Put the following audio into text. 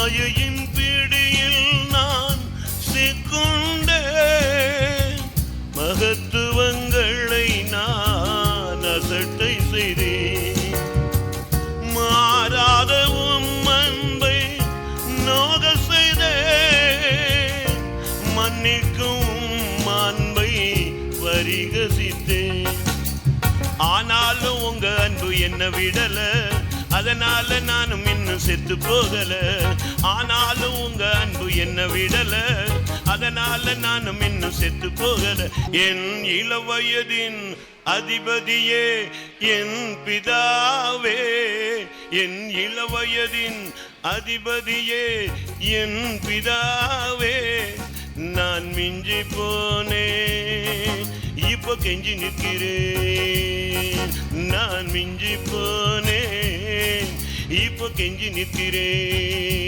மாயையின் பிடியில் நான் சிக்குண்டேன். மகத்துவங்களை நான் அசட்டை செய்தேன். மாறாத உம் அன்பை நோக செய்தே மன்னிக்கும் உம் அன்பை பரிகசித்தேன். ஆனாலும் உங்க அன்பு என்ன விடல. அதனால நானும் இன்னும் செத்து போகல. ஆனாலும் உங்க அன்பு என்ன விடல. அதனால நானும் இன்னும் செத்து போகல. என் இளவயதின் அதிபதியே என் பிதாவே. என் இளவயதின் அதிபதியே என் பிதாவே. நான் மிஞ்சி போனேன் இப்போ கெஞ்சி நிற்கிறேன். நான் மிஞ்சி போனேன் இப்போ கெஞ்சி நிற்கிறேன்.